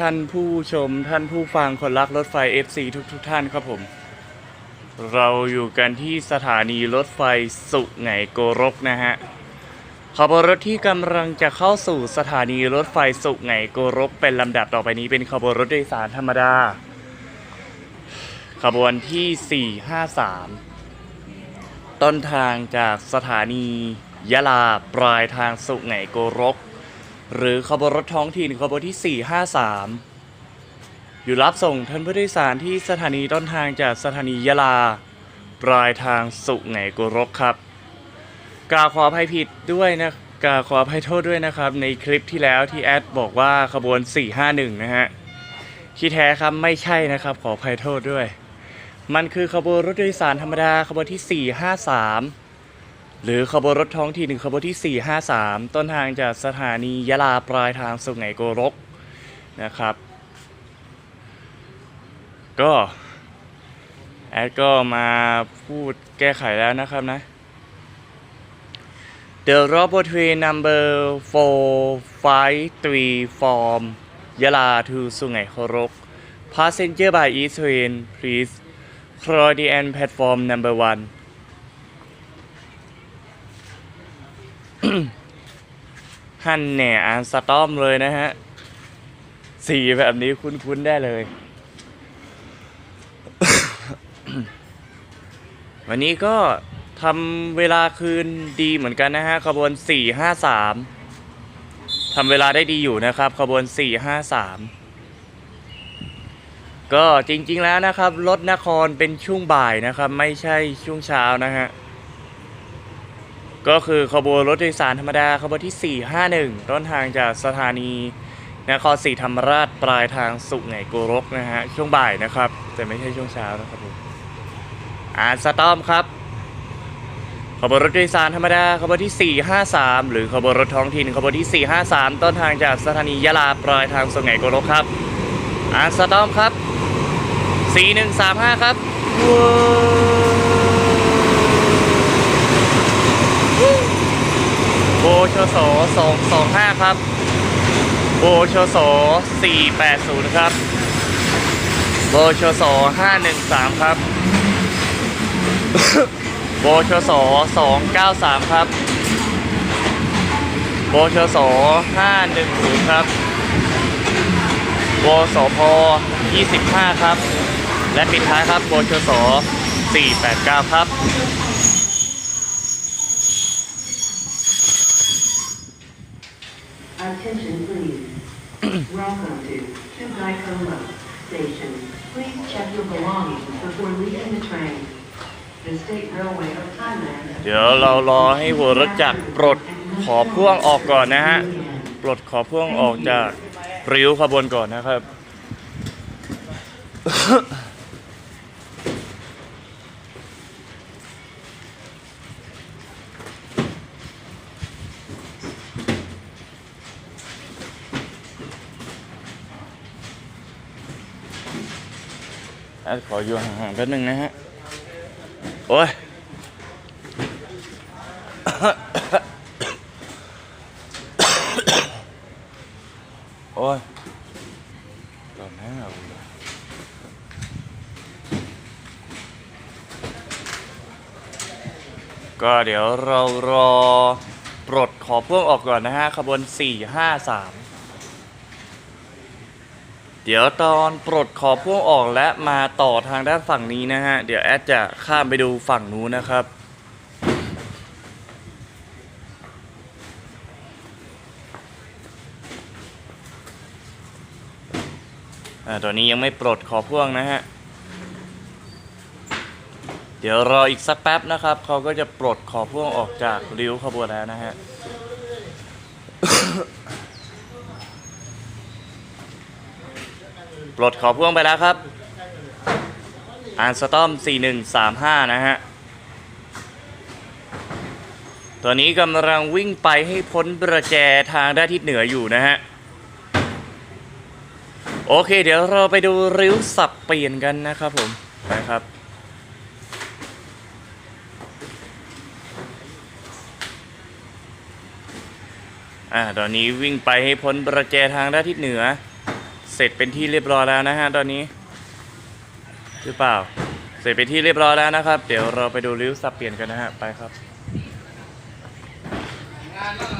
ท่านผู้ชมท่านผู้ฟังคนรักรถไฟ FC ทุกทุกท่านครับผม เราอยู่กันที่สถานีรถไฟสุไหงโกรกนะฮะขบวนรถที่กำลังจะเข้าสู่สถานีรถไฟสุไหงโกรกเป็นลำดับต่อไปนี้เป็นขบวนรถโดยสารธรรมดา ขบวนที่ 453 ต้นทางจากสถานียะลาปลายทางสุไหงโกรก หรือขบวนรถท้องถิ่นขบวนที่ 453 อยู่รับส่งท่านผู้โดยสารที่สถานีต้นทางจากสถานียะลา ปลายทางสุไหงโกรกครับกราบขออภัยผิดด้วยนะกราบขออภัยโทษด้วยนะครับ ในคลิปที่แล้วที่แอดบอกว่าขบวน 451 นะฮะที่แท้ครับไม่ใช่นะครับ ขออภัยโทษด้วย มันคือขบวนรถโดยสารธรรมดาขบวนที่ 453 หรือขบวนรถท้องถิ่นขบวนที่ 453 ต้นทางจากสถานียะลาปลายทางสุไหงโกรกนะครับ ก็แอดก็มาพูดแก้ไขแล้วนะครับนะ The road between number 453 from ยะลาทูสุไหงโกรก Passenger by east train please cross the end platform number one ฮันแหน่อ่านสตอมเลยนะฮะ สีแบบนี้คุ้นๆได้เลย วันนี้ก็ทำเวลาคืนดีเหมือนกันนะฮะ ขบวน 453ทำเวลาได้ดีอยู่นะครับ ขบวน 453 ก็จริงๆแล้วนะครับ รถนครเป็นช่วงบ่ายนะครับ ไม่ใช่ช่วงเช้านะฮะ ก็คือขบวนรถโดยสารธรรมดาขบวนที่ 451 ต้นทางจากสถานีนครศรีธรรมราชปลายทางสุไหงโกรกนะฮะ ช่วงบ่ายนะครับ แต่ไม่ใช่ช่วงเช้านะครับผมอ่าสตอมครับ ขบวนรถโดยสารธรรมดาขบวนที่ 453 หรือขบวนรถท้องถิ่นขบวนที่ 453 ต้นทางจากสถานียะลาปลายทางสุไหงโกรกครับอ่าสตอมครับ 4135 ครับว้า โบชส225ครับ โบชส480ครับ โบชส513ครับ โบชส293ครับ โบชส510ครับโบสพ25 ครับ และปิดท้ายครับโบชส489 ครับ Attention please. Welcome to Chugaikoma Station. Please check your belongings before leaving the train. The State Railway of Thailand. เดี๋ยวเรารอให้หัวรถจักรปลดขอพ่วงออกก่อนนะฮะ ปลดขอพ่วงออกจากริ้วขบวนก่อนนะครับ อะขออยู่ห่างๆแป๊บนึงนะฮะ โอ้ยโอ้ยตอนนั้เอาก็เดี๋ยวเรารอปลดขอพ่วงออกก่อนนะฮะ ขบวน 453 เดี๋ยวตอนปลดขอพ่วงออกและมาต่อทางด้านฝั่งนี้นะฮะ เดี๋ยวแอดจะข้ามไปดูฝั่งนู้นนะครับ อ่า ตอนนี้ยังไม่ปลดขอพ่วงนะฮะ เดี๋ยวรออีกสักแป๊บนะครับ เขาก็จะปลดขอพ่วงออกจากริ้วขบวนแล้วนะฮะ ปลดขอพ่วงไปแล้วครับอ่านสตอม 4135 นะฮะ ตัวนี้กำลังวิ่งไปให้พ้นประแจทางด้านทิศเหนืออยู่นะฮะ โอเค เดี๋ยวเราไปดูริ้วสับเปลี่ยนกันนะครับผมไปครับอ่าตอนนี้วิ่งไปให้พ้นประแจทางด้านทิศเหนือ เสร็จเป็นที่เรียบร้อยแล้วนะฮะตอนนี้ หรือเปล่า เสร็จเป็นที่เรียบร้อยแล้วนะครับ เดี๋ยวเราไปดูริ้วสับเปลี่ยนกันนะฮะไปครับ